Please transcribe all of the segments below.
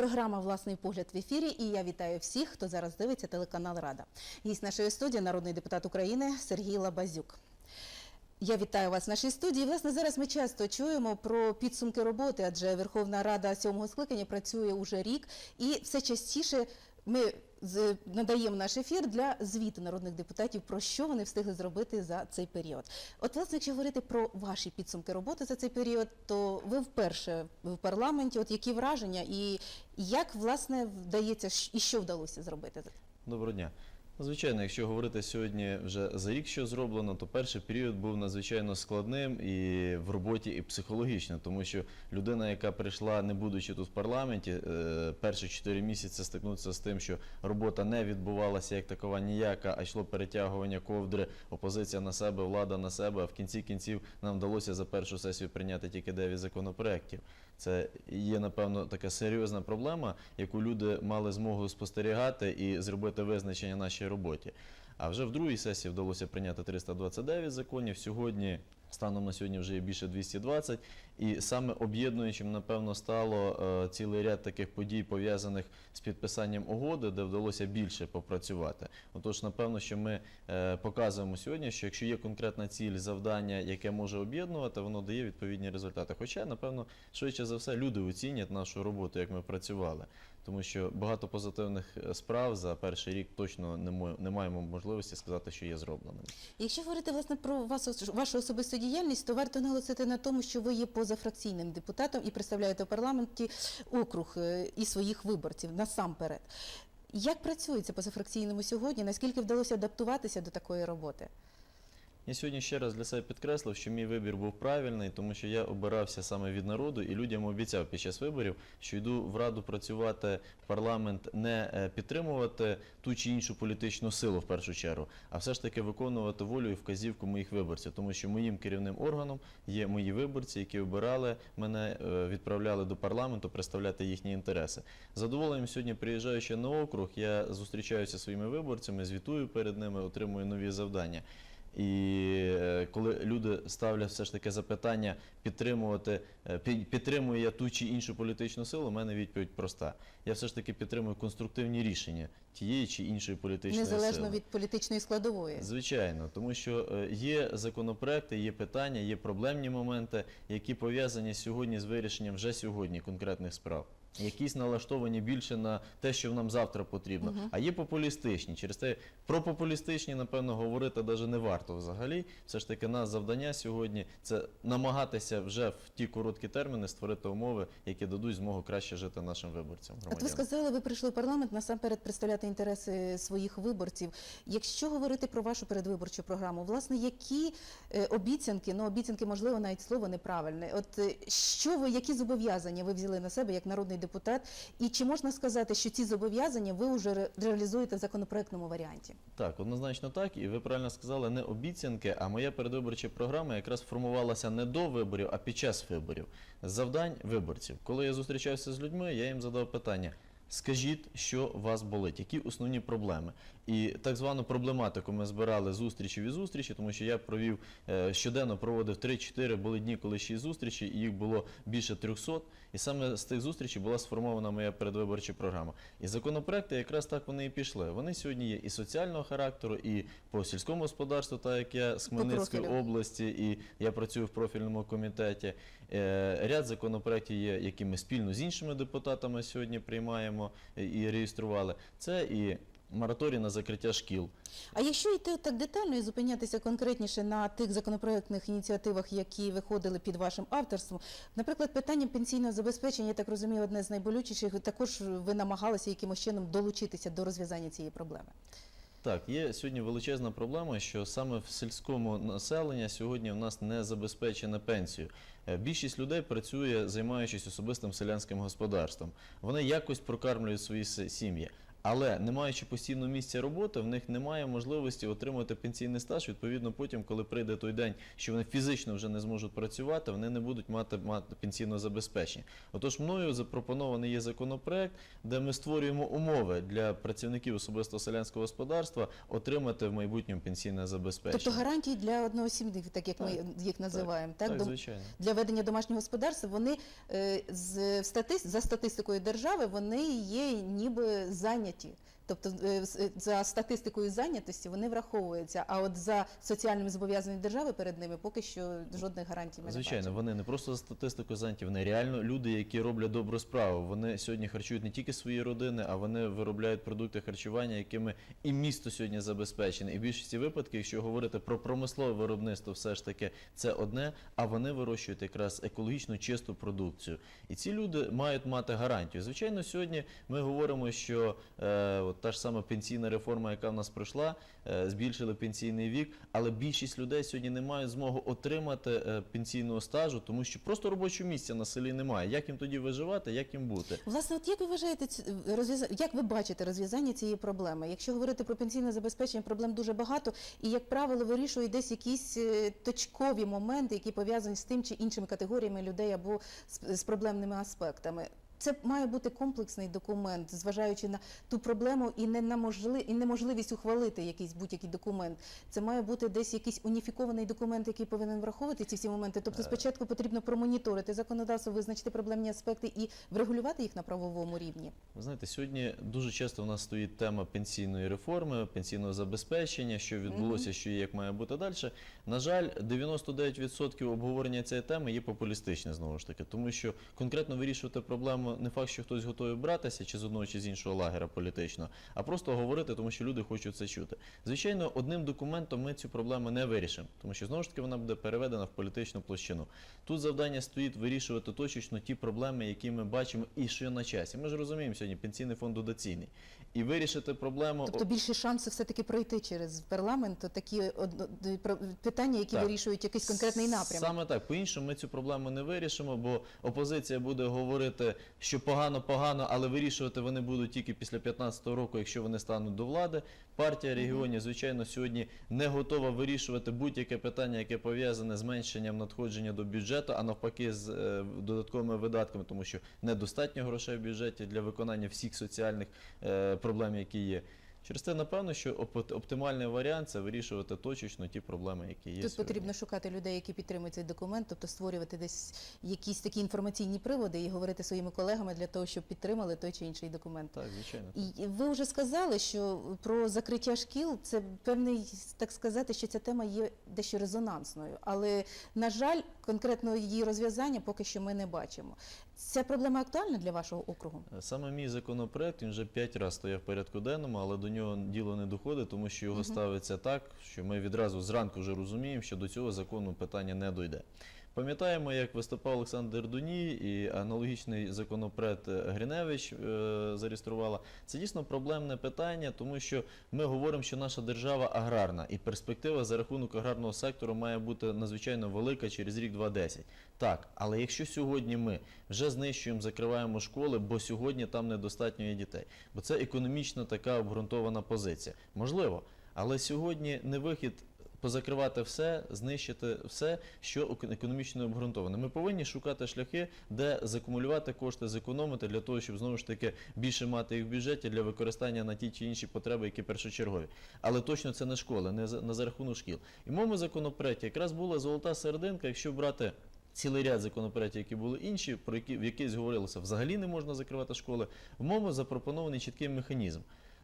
Програма Власний погляд в ефірі. І я вітаю всіх, хто зараз дивиться телеканал Рада. Гість нашої студії, народний депутат України Сергій Лабазюк. Я вітаю вас в нашій студії. Власне, зараз ми часто чуємо про підсумки роботи, адже Верховна Рада сьомого скликання працює уже рік, і все частіше ми надаємо наш ефір для звіту народних депутатів про що вони встигли зробити за цей період. От, власне, якщо говорити про ваші підсумки роботи за цей період, то ви вперше в парламенті. От які враження, і як власне вдається і що вдалося зробити? Доброго дня. Ну, Звичайно, якщо говорити сьогодні вже за рік, що зроблено, то перший період був надзвичайно складним і в роботі, і психологічно, тому що людина, яка прийшла, не будучи тут в парламенті, е, перші чотири місяці стикнутися з тим, що робота не відбувалася як такова ніяка, а йшло перетягування ковдри, опозиція на себе, влада на себе. А в кінці кінців нам вдалося за першу сесію прийняти тільки 9 законопроєктів. Це є, напевно, така серйозна проблема, яку люди мали змогу спостерігати і зробити визначення нашій роботі. А вже в другій сесії вдалося прийняти 329 законів. Сьогодні, станом на сьогодні, вже є більше 220. І саме об'єднуючим, напевно, стало е, цілий ряд таких подій, пов'язаних з підписанням угоди, де вдалося більше попрацювати. Отож, напевно, що ми е, показуємо сьогодні, що якщо є конкретна ціль, завдання, яке може об'єднувати, воно дає відповідні результати. Хоча, напевно, швидше за все, люди оцінять нашу роботу, як ми працювали. Тому що багато позитивних е, справ за перший рік точно не, мо- не маємо можливості сказати, що є зробленими. Якщо говорити власне про вас вашу особисту діяльність, то варто наголосити на тому, що ви є позафракційним депутатом і представляєте в парламенті округ е, і своїх виборців насамперед. Як працюється позафракційному сьогодні? Наскільки вдалося адаптуватися до такої роботи? Я сьогодні ще раз для себе підкреслив, що мій вибір був правильний, тому що я обирався саме від народу і людям обіцяв під час виборів, що йду в раду працювати в парламент, не е, підтримувати ту чи іншу політичну силу в першу чергу, а все ж таки виконувати волю і вказівку моїх виборців, тому що моїм керівним органом є мої виборці, які обирали мене, е, відправляли до парламенту представляти їхні інтереси. Задоволенням сьогодні приїжджаючи на округ, я зустрічаюся зі своїми виборцями, звітую перед ними, отримую нові завдання. І е, коли люди ставлять все ж таки запитання підтримувати, е, підтримую я ту чи іншу політичну силу, у мене відповідь проста. Я все ж таки підтримую конструктивні рішення тієї чи іншої політичної Незалежно сили. від політичної складової. Звичайно, тому що е, є законопроекти, є питання, є проблемні моменти, які пов'язані сьогодні з вирішенням вже сьогодні конкретних справ. Якісь налаштовані більше на те, що нам завтра потрібно, а є популістичні. Через те про популістичні, напевно, говорити навіть не варто взагалі. Все ж таки, нас завдання сьогодні це намагатися вже в ті короткі терміни створити умови, які дадуть змогу краще жити нашим виборцям. От ви громадянам. сказали, ви прийшли в парламент насамперед представляти інтереси своїх виборців. Якщо говорити про вашу передвиборчу програму, власне, які е, обіцянки, ну обіцянки, можливо, навіть слово неправильне. От е, що ви, які зобов'язання ви взяли на себе як народний депутат, і чи можна сказати, що ці зобов'язання ви вже реалізуєте в законопроектному варіанті? Так, однозначно так, і ви правильно сказали, не обіцянки, а моя передвиборча програма якраз формувалася не до виборів, а під час виборів. Завдань виборців. Коли я зустрічався з людьми, я їм задав питання. Скажіть, що вас болить, які основні проблеми? І так звану проблематику ми збирали зустрічі від зустрічі, тому що я провів е, щоденно проводив 3-4, були дні, коли 6 зустрічей, і їх було більше 300. І саме з тих зустрічей була сформована моя передвиборча програма. І законопроекти якраз так вони і пішли. Вони сьогодні є і соціального характеру, і по сільському господарству, так як я з Хмельницької області, і я працюю в профільному комітеті. Е, Ряд законопроєктів є, які ми спільно з іншими депутатами сьогодні приймаємо е, і реєстрували. Це і мораторій на закриття шкіл. А якщо йти так детально і зупинятися конкретніше на тих законопроектних ініціативах, які виходили під вашим авторством, наприклад, питання пенсійного забезпечення, я так розумію, одне з найболючіших. Також ви намагалися якимось чином долучитися до розв'язання цієї проблеми. Так, є сьогодні величезна проблема, що саме в сільському населенні сьогодні в нас не забезпечена пенсію. Е, Більшість людей працює, займаючись особистим селянським господарством. Вони якось прокармлюють свої сім'ї. Але не маючи постійного місця роботи, в них немає можливості отримати пенсійний стаж. Відповідно, потім, коли прийде той день, що вони фізично вже не зможуть працювати, вони не будуть мати, мати пенсійного забезпечення. Отож, мною запропонований є законопроект, де ми створюємо умови для працівників особистого селянського господарства отримати в майбутньому пенсійне забезпечення. Тобто гарантії для одноосібних, так як ми їх називаємо, так, так, Дом- звичайно. для ведення домашнього господарства, вони е, з стати- за статистикою держави вони є ніби зайняті. Тобто е, с- е, за статистикою зайнятості вони враховуються. А от за соціальними зобов'язаннями держави перед ними поки що жодних гарантій ми Звичайно, бачимо. вони не просто за статистикою зайняті, вони реально люди, які роблять добру справу. Вони сьогодні харчують не тільки свої родини, а вони виробляють продукти харчування, якими і місто сьогодні забезпечене. І в більшості випадків, якщо говорити про промислове виробництво, все ж таки це одне, а вони вирощують якраз екологічно чисту продукцію. І ці люди мають мати гарантію. Звичайно, сьогодні ми говоримо, що е, от та ж сама пенсійна реформа, яка в нас пройшла, е, збільшили пенсійний вік, але більшість людей сьогодні не мають змогу отримати е, пенсійного стажу, тому що просто робочого місця на селі немає. Як їм тоді виживати, як їм бути? Власне, от як ви вважаєте як ви бачите розв'язання цієї проблеми? Якщо говорити про пенсійне забезпечення, проблем дуже багато, і як правило, вирішує десь якісь е, точкові моменти, які пов'язані з тим чи іншими категоріями людей або з проблемними аспектами. Це має бути комплексний документ, зважаючи на ту проблему і не на можли... і неможливість ухвалити якийсь будь-який документ. Це має бути десь якийсь уніфікований документ, який повинен враховувати ці всі моменти. Тобто, спочатку потрібно промоніторити законодавство, визначити проблемні аспекти і врегулювати їх на правовому рівні. Ви знаєте, сьогодні дуже часто в нас стоїть тема пенсійної реформи, пенсійного забезпечення, що відбулося, що є, як має бути далі. На жаль, 99% обговорення цієї теми є популістичне знову ж таки, тому що конкретно вирішувати проблему не факт, що хтось готовий братися чи з одного чи з іншого лагера політичного, а просто говорити, тому що люди хочуть це чути. Звичайно, одним документом ми цю проблему не вирішимо, тому що знову ж таки вона буде переведена в політичну площину. Тут завдання стоїть вирішувати точечно ті проблеми, які ми бачимо, і що на часі. Ми ж розуміємо сьогодні, пенсійний фонд дотаційний. І вирішити проблему Тобто більше шансів все-таки пройти через парламент, то такі питання, які Так. вирішують якийсь конкретний напрямок. Саме так, по-іншому ми цю проблему не вирішимо, бо опозиція буде говорити, що погано, погано, але вирішувати вони будуть тільки після 15-го року, якщо вони стануть до влади. Партія регіонів, звичайно, сьогодні не готова вирішувати будь-яке питання, яке пов'язане з зменшенням надходження до бюджету, а навпаки, з е, додатковими видатками, тому що недостатньо грошей в бюджеті для виконання всіх соціальних е, проблем, які є. Через це, напевно, що оп- оптимальний варіант це вирішувати точечно ті проблеми, які є. Тут сьогодні. потрібно шукати людей, які підтримують цей документ, тобто створювати десь якісь такі інформаційні приводи і говорити своїми колегами для того, щоб підтримали той чи інший документ. Так, звичайно. І ви вже сказали, що про закриття шкіл це певний, так сказати, що ця тема є дещо резонансною, але на жаль, конкретно її розв'язання поки що ми не бачимо. Ця проблема актуальна для вашого округу? Саме мій законопроект він вже п'ять разів стояв в порядку денному, але до нього діло не доходить, тому що його ставиться так, що ми відразу зранку вже розуміємо, що до цього закону питання не дойде. Пам'ятаємо, як виступав Олександр Дуні і аналогічний законопроект е, Гриневич е, зареєструвала. Це дійсно проблемне питання, тому що ми говоримо, що наша держава аграрна, і перспектива за рахунок аграрного сектору має бути надзвичайно велика через рік 2-10. Так, але якщо сьогодні ми вже знищуємо, закриваємо школи, бо сьогодні там недостатньо є дітей, бо це економічно така обґрунтована позиція. Можливо, але сьогодні не вихід позакривати все, знищити все, що ек- економічно обґрунтоване. Ми повинні шукати шляхи, де закумулювати кошти, зекономити для того, щоб знову ж таки більше мати їх в бюджеті для використання на ті чи інші потреби, які першочергові. Але точно це не школи, не за, не за рахунок шкіл. І в моєму законопроекті якраз була золота серединка, якщо брати. Цілий ряд законопроєктів, які були інші, про які в яких говорилося, взагалі не можна закривати школи. В моєму запропонований чіткий механізм.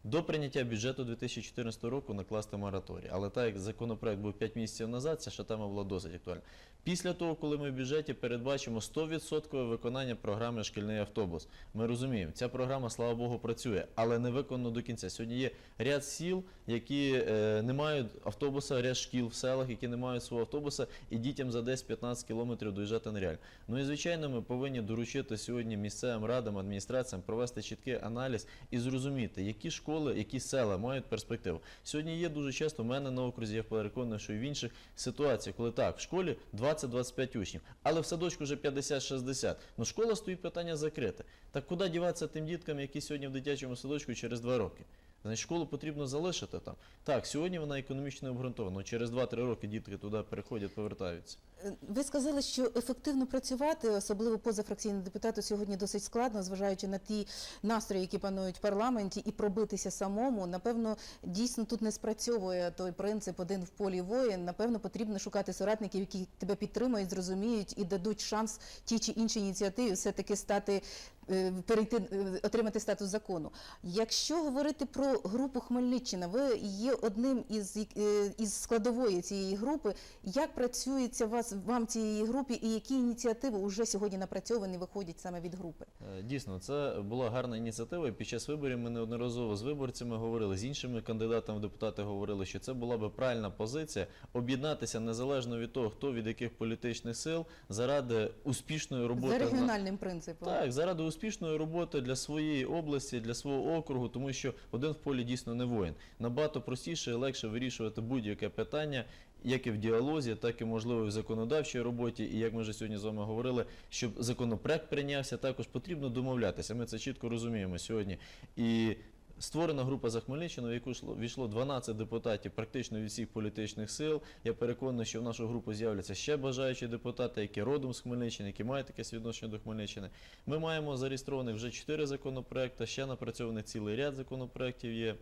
До прийняття бюджету 2014 року накласти мораторій. Але так як законопроект був 5 місяців назад, ця ще тема була досить актуальна. Після того, коли ми в бюджеті передбачимо 100% виконання програми Шкільний автобус, ми розуміємо, ця програма, слава Богу, працює, але не виконано до кінця. Сьогодні є ряд сіл, які е, не мають автобуса, ряд шкіл в селах, які не мають свого автобуса, і дітям за 10-15 кілометрів доїжджати нереально. Ну і звичайно, ми повинні доручити сьогодні місцевим радам, адміністраціям провести чіткий аналіз і зрозуміти, які школи. Школи, які села мають перспективу. Сьогодні є дуже часто в мене на окрузі, я переконаний, що і в інших ситуаціях, коли так, в школі 20-25 учнів, але в садочку вже 50-60. Ну школа стоїть питання закрите. Так куди діватися тим діткам, які сьогодні в дитячому садочку через 2 роки? Значить, школу потрібно залишити там. Так, сьогодні вона економічно обґрунтована. Через 2-3 роки дітки туди переходять, повертаються. Е, Ви сказали, що ефективно працювати, особливо позафракційним депутату, сьогодні досить складно, зважаючи на ті настрої, які панують в парламенті, і пробитися самому. Напевно, дійсно тут не спрацьовує той принцип один в полі воїн. Напевно, потрібно шукати соратників, які тебе підтримують, зрозуміють і дадуть шанс тій чи іншій ініціативі все-таки стати. Е, Перейти е, отримати статус закону. Якщо говорити про групу Хмельниччина, ви є одним із, е, із складової цієї групи. Як працюється вас вам цієї групі, і які ініціативи вже сьогодні напрацьовані виходять саме від групи? Дійсно, це була гарна ініціатива. Під час виборів ми неодноразово з виборцями говорили, з іншими кандидатами в депутати говорили, що це була би правильна позиція об'єднатися незалежно від того, хто від яких політичних сил заради успішної роботи За регіональним принципом. Так, заради успішної роботи для своєї області, для свого округу, тому що один в полі дійсно не воїн. Набагато простіше і легше вирішувати будь-яке питання, як і в діалозі, так і можливо в законодавчій роботі. І як ми вже сьогодні з вами говорили, щоб законопроект прийнявся, також потрібно домовлятися. Ми це чітко розуміємо сьогодні. І Створена група за Хмельниччину, в яку війшло 12 депутатів практично від всіх політичних сил. Я переконаний, що в нашу групу з'являться ще бажаючі депутати, які родом з Хмельниччини, які мають якесь відношення до Хмельниччини. Ми маємо зареєстрованих вже 4 законопроекти, ще напрацьований цілий ряд законопроєктів є.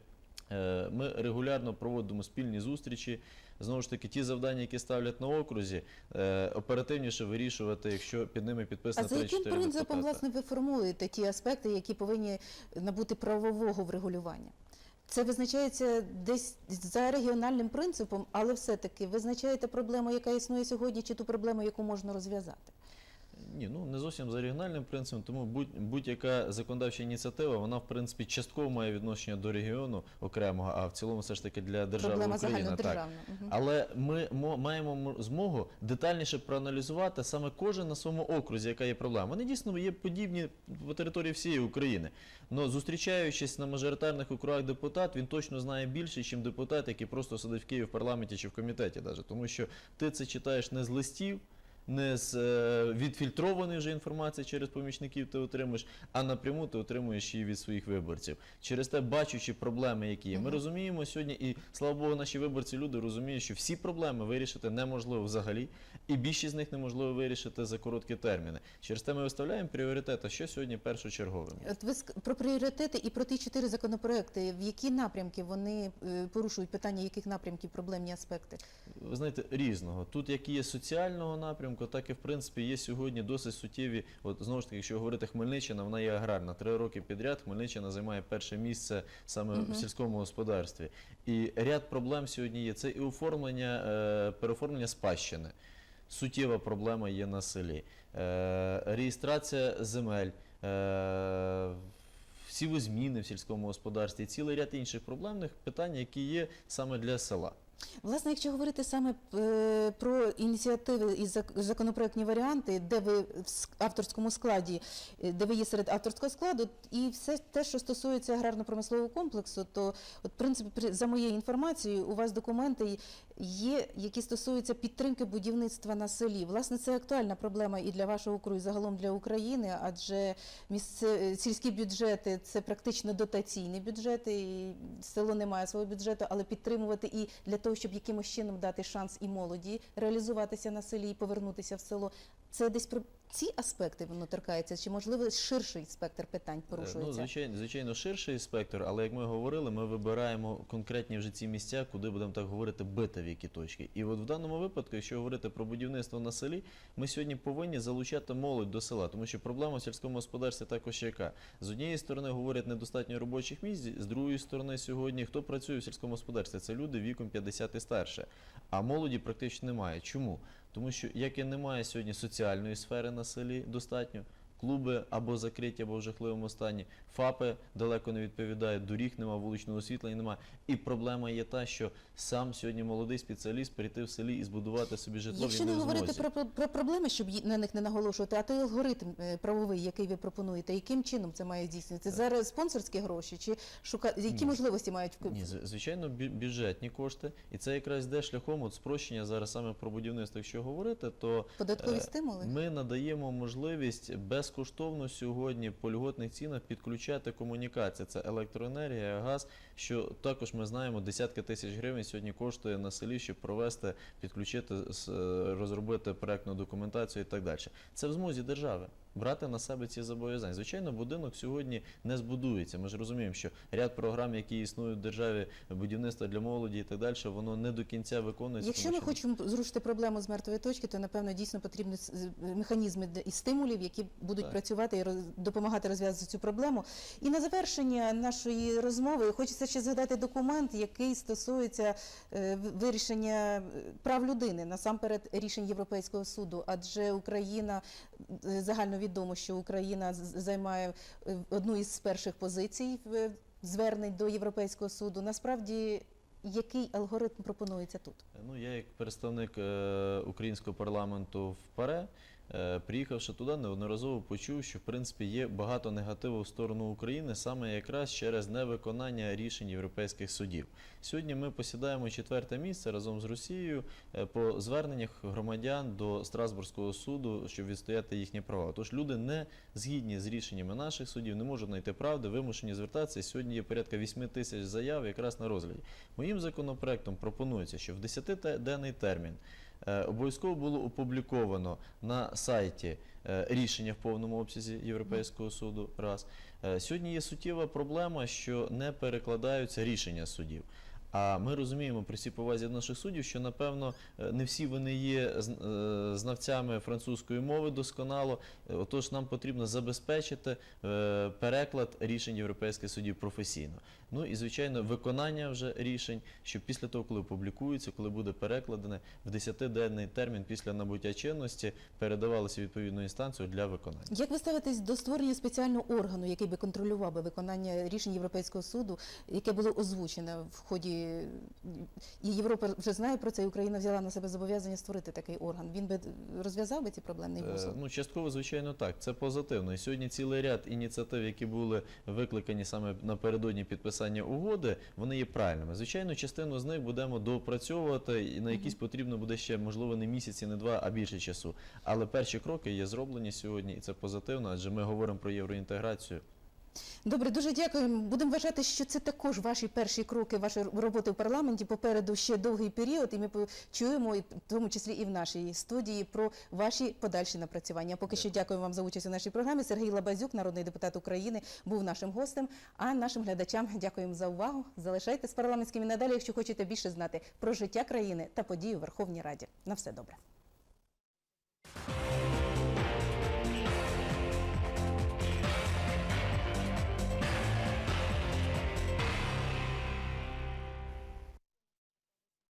Е, Ми регулярно проводимо спільні зустрічі. Знову ж таки, ті завдання, які ставлять на окрузі, е, оперативніше вирішувати, якщо під ними підписано за 3-4 яким депутати. принципом власне ви формулуєте ті аспекти, які повинні набути правового врегулювання? Це визначається десь за регіональним принципом, але все-таки визначаєте проблему, яка існує сьогодні, чи ту проблему, яку можна розв'язати? Ні, ну не зовсім за регіональним принципом, тому будь, будь-яка законодавча ініціатива, вона в принципі частково має відношення до регіону окремого, а в цілому все ж таки для держави Проблема Україна. Так. Але ми мо- маємо змогу детальніше проаналізувати саме кожен на своєму окрузі, яка є проблема. Вони дійсно є подібні по території всієї України. Но зустрічаючись на мажоритарних округах депутат, він точно знає більше, ніж депутат, який просто сидить в Києві в парламенті чи в комітеті, даже. тому що ти це читаєш не з листів. Не з е, відфільтрованої вже інформації через помічників ти отримуєш, а напряму ти отримуєш її від своїх виборців. Через те, бачучи проблеми, які є. Ми розуміємо сьогодні, і слава Богу, наші виборці люди розуміють, що всі проблеми вирішити неможливо взагалі, і більшість з них неможливо вирішити за короткі терміни. Через те ми виставляємо пріоритети, що сьогодні першочерговим. От ви про пріоритети і про ті чотири законопроекти. В які напрямки вони е, порушують питання, яких напрямків проблемні аспекти? Ви знаєте, різного. Тут як є соціального напрямку, так і в принципі є сьогодні досить суттєві. От знову ж таки, якщо говорити Хмельниччина, вона є аграрна. Три роки підряд Хмельниччина займає перше місце саме в сільському господарстві. І ряд проблем сьогодні є. Це і оформлення, е, переоформлення спадщини. Суттєва проблема є на селі. Е, реєстрація земель. Е, Сівозміни в сільському господарстві, і цілий ряд інших проблемних питань, які є саме для села. Власне, якщо говорити саме е, про ініціативи і законопроектні варіанти, де ви в авторському складі, е, де ви є серед авторського складу, і все те, що стосується аграрно-промислового комплексу, то от в принципі за моєю інформацією, у вас документи є, які стосуються підтримки будівництва на селі. Власне, це актуальна проблема і для вашого округу, і загалом для України, адже місце е, сільські бюджети це практично дотаційні бюджети, і село не має свого бюджету, але підтримувати і для того, щоб якимось чином дати шанс і молоді реалізуватися на селі і повернутися в село. Це десь про ці аспекти воно торкається, чи можливо ширший спектр питань Е, порушується? Ну, звичайно, звичайно, ширший спектр, але як ми говорили, ми вибираємо конкретні вже ці місця, куди будемо так говорити, бити в які точки. І от в даному випадку, якщо говорити про будівництво на селі, ми сьогодні повинні залучати молодь до села, тому що проблема в сільському господарстві також яка. З однієї сторони говорять недостатньо робочих місць, з другої сторони, сьогодні хто працює в сільському господарстві? Це люди віком 50 і старше. А молоді практично немає. Чому? Тому що як і немає сьогодні соціальної сфери на селі достатньо, Клуби або закриті, або в жахливому стані. ФАПи далеко не відповідають, доріг нема, вуличного освітлення нема. І проблема є та, що сам сьогодні молодий спеціаліст прийти в селі і збудувати собі житло. Якщо не не говорити про, про, про проблеми, щоб на них не наголошувати, а той алгоритм е, правовий, який ви пропонуєте, яким чином це має здійснюватися? Зараз спонсорські гроші чи шука... які Ні. можливості мають в- Ні, звичайно, бюджетні кошти, і це якраз йде шляхом от спрощення зараз саме про будівництво. Якщо говорити, то податкові Е, стимули? Ми надаємо можливість безкоштовно сьогодні по льготних цінах підключати комунікації. Це електроенергія, газ. Що також ми знаємо, десятки тисяч гривень сьогодні коштує на селі, щоб провести, підключити, е, розробити проектну документацію і так далі. Це в змозі держави. Брати на себе ці зобов'язання. Звичайно, будинок сьогодні не збудується. Ми ж розуміємо, що ряд програм, які існують в державі, будівництва для молоді і так далі, воно не до кінця виконується. Якщо ми хочемо зрушити проблему з мертвої точки, то напевно дійсно потрібні механізми і стимулів, які будуть Так. працювати і роз- допомагати розв'язати цю проблему. І на завершення нашої розмови хочеться ще згадати документ, який стосується е, вирішення е, прав людини, насамперед рішень Європейського суду, адже Україна е, загально відомо, що Україна займає е, одну із перших позицій в звернень до Європейського суду. Насправді, який алгоритм пропонується тут? Ну, я як представник е, українського парламенту в ПАРЕ, е, приїхавши туди, неодноразово почув, що в принципі є багато негативу в сторону України саме якраз через невиконання рішень європейських судів. Сьогодні ми посідаємо четверте місце разом з Росією е, по зверненнях громадян до Страсбурзького суду, щоб відстояти їхні права. Тож люди не згідні з рішеннями наших судів, не можуть знайти правди, вимушені звертатися. Сьогодні є порядка 8 тисяч заяв якраз на розгляді. Моїм законопроектом пропонується, що в 10-денний термін е, обов'язково було опубліковано на сайті е, рішення в повному обсязі Європейського суду. Раз Е, сьогодні є суттєва проблема, що не перекладаються рішення судів. А ми розуміємо при всій повазі наших суддів, що напевно е, не всі вони є е, знавцями французької мови досконало. Е, Отож, нам потрібно забезпечити е, переклад рішень європейських судів професійно. Ну і звичайно, виконання вже рішень, що після того, коли публікується, коли буде перекладене в 10-денний термін після набуття чинності, передавалося відповідну інстанцію для виконання. Як ви ставитесь до створення спеціального органу, який би контролював би виконання рішень Європейського суду, яке було озвучено в ході і Європа вже знає про це, і Україна взяла на себе зобов'язання створити такий орган. Він би розв'язав би ці проблемні Е. Ну, частково, звичайно, так. Це позитивно. І сьогодні цілий ряд ініціатив, які були викликані саме напередодні підписання угоди, вони є правильними. Звичайно, частину з них будемо допрацьовувати, і на якісь потрібно буде ще, можливо, не місяці, не два, а більше часу. Але перші кроки є зроблені сьогодні, і це позитивно, адже ми говоримо про євроінтеграцію. Добре, дуже дякуємо. Будемо вважати, що це також ваші перші кроки вашої роботи в парламенті. Попереду ще довгий період, і ми почуємо, і в тому числі і в нашій студії, про ваші подальші напрацювання. Поки що дякуємо вам за участь у нашій програмі. Сергій Лабазюк, народний депутат України, був нашим гостем. А нашим глядачам дякуємо за увагу. Залишайтесь парламентськими надалі, якщо хочете більше знати про життя країни та події у Верховній Раді. На все добре.